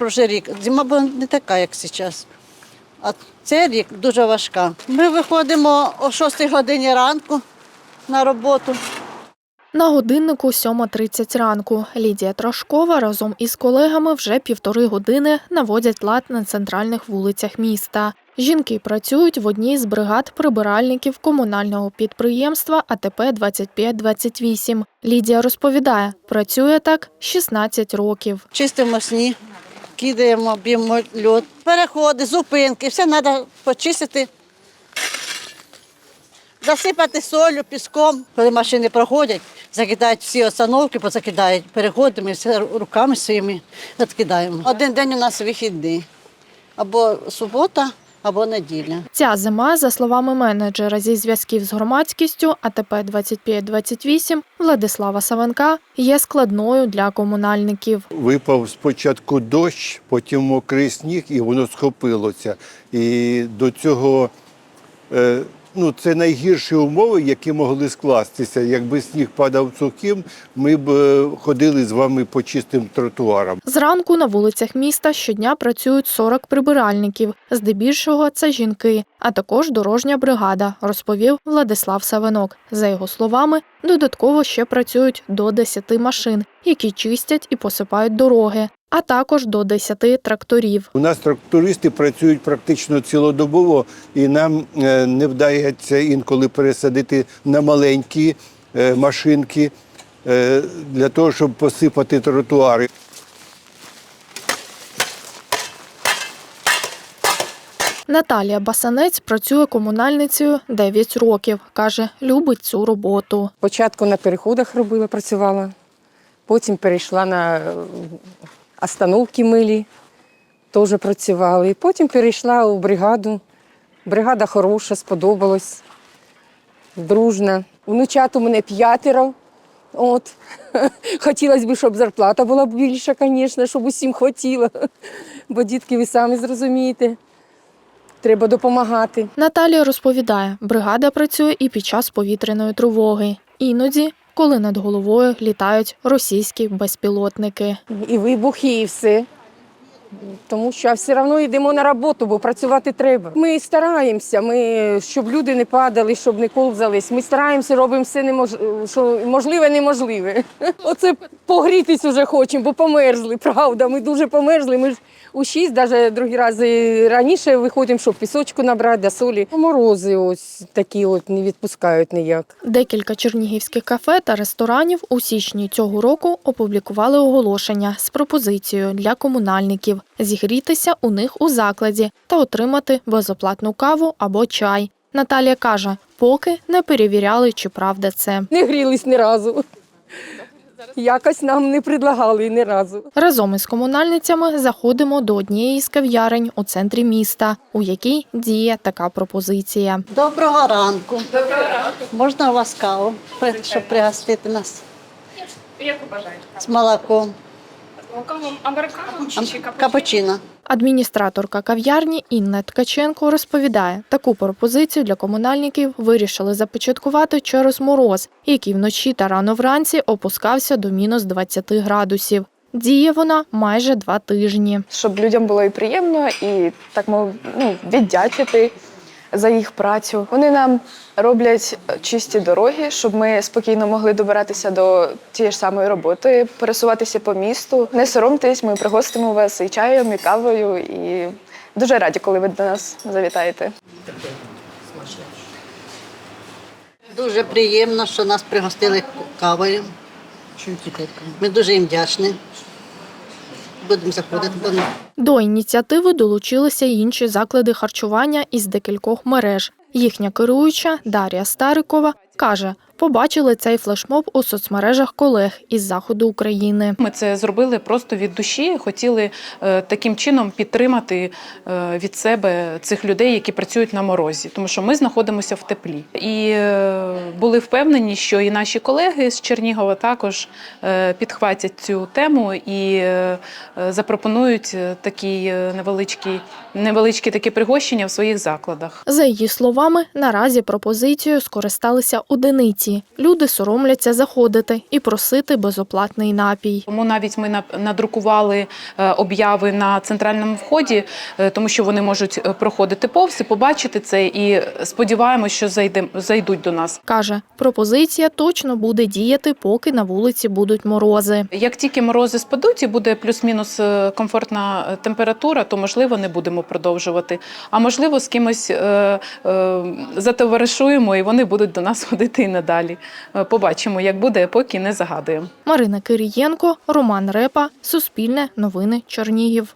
прошлий рік. Зима була не така, як зараз. А цей рік дуже важка. Ми виходимо о 6 годині ранку на роботу. На годиннику 7.30 ранку. Лідія Трошкова разом із колегами вже півтори години наводять лад на центральних вулицях міста. Жінки працюють в одній з бригад прибиральників комунального підприємства АТП 2528. Лідія розповідає, працює так 16 років. Чистимо сніг, кидаємо, б'ємо льод, переходи, зупинки, все треба почистити. Засипати солью, піском. Коли машини проходять, закидають всі остановки, позакидають, переходимо ми все руками своїми відкидаємо. Один день у нас вихідний. Або субота, або неділя. Ця зима, за словами менеджера зі зв'язків з громадськістю АТП 2528 Владислава Савенка, є складною для комунальників. Випав спочатку дощ, потім мокрий сніг, і воно схопилося. І до цього е, ну, це найгірші умови, які могли скластися. Якби сніг падав сухим, ми б е, ходили з вами по чистим тротуарам. Зранку на вулицях міста щодня працюють 40 прибиральників. Здебільшого це жінки, а також дорожня бригада, розповів Владислав Савенок. За його словами, додатково ще працюють до 10 машин, які чистять і посипають дороги, а також до 10 тракторів. У нас трактористи працюють практично цілодобово, і нам е, не вдається інколи пересадити на маленькі е, машинки е, для того, щоб посипати тротуари. Наталія Басанець працює комунальницею 9 років. каже, любить цю роботу. Спочатку на переходах робила, працювала, потім перейшла на остановки милі, теж працювала. І потім перейшла у бригаду. Бригада хороша, сподобалась, дружна. Внучат у мене п'ятеро. От. Хотілося б, щоб зарплата була більша, звісно, щоб усім хватило. Бо дітки, ви самі зрозумієте, треба допомагати. Наталія розповідає, бригада працює і під час повітряної тривоги. Іноді, коли над головою літають російські безпілотники. і вибухи, і все. Тому що все одно йдемо на роботу, бо працювати треба. Ми стараємося, ми, щоб люди не падали, щоб не ковзались. Ми стараємося, робимо все немож... що можливе, неможливе. Оце погрітись уже хочемо, бо померзли. Правда, ми дуже померзли. Ми ж у шість, навіть другий раз раніше виходимо, щоб пісочку набрати, до солі. Морози ось такі от не відпускають ніяк. Декілька чернігівських кафе та ресторанів у січні цього року опублікували оголошення з пропозицією для комунальників зігрітися у них у закладі та отримати безоплатну каву або чай. Наталія каже, поки не перевіряли, чи правда це. Не грілись ні разу. Якось нам не предлагали ні разу. Разом із комунальницями заходимо до однієї з кав'ярень у центрі міста, у якій діє така пропозиція. Доброго ранку. Доброго ранку. Можна у вас каву, щоб пригостити нас Як бажаєте? з молоком? Молоком американо чи, чи капучино? Адміністраторка кав'ярні Інна Ткаченко розповідає, таку пропозицію для комунальників вирішили започаткувати через мороз, який вночі та рано вранці опускався до мінус 20 градусів. Діє вона майже два тижні. щоб людям було і приємно, і так мов ну, віддячити за їх працю. Вони нам роблять чисті дороги, щоб ми спокійно могли добиратися до тієї ж самої роботи, пересуватися по місту. Не соромтесь, ми пригостимо вас і чаєм, і кавою. І дуже раді, коли ви до нас завітаєте. Дуже приємно, що нас пригостили кавою. Ми дуже їм вдячні. Будемо заходити до них. До ініціативи долучилися й інші заклади харчування із декількох мереж. Їхня керуюча Дар'я Старикова каже, побачили цей флешмоб у соцмережах колег із заходу України. Ми це зробили просто від душі. Хотіли е, таким чином підтримати е, від себе цих людей, які працюють на морозі, тому що ми знаходимося в теплі. І е, були впевнені, що і наші колеги з Чернігова також підхватять цю тему і запропонують такі невеличкі, невеличкі такі пригощення в своїх закладах. За її словами, наразі пропозицією скористалися одиниці. Вулиці. Люди соромляться заходити і просити безоплатний напій. Тому навіть ми на- надрукували е, обяви на центральному вході, е, тому що вони можуть е, проходити повз і побачити це. І сподіваємося, що зайдем, зайдуть до нас. Каже, пропозиція точно буде діяти, поки на вулиці будуть морози. Як тільки морози спадуть і буде плюс-мінус комфортна температура, то можливо не будемо продовжувати. А можливо, з кимось е, е, затоваришуємо, і вони будуть до нас ходити і надалі. Е, Побачимо, як буде, поки не загадуємо. Марина Кирієнко, Роман Репа, Суспільне, Новини Чернігів.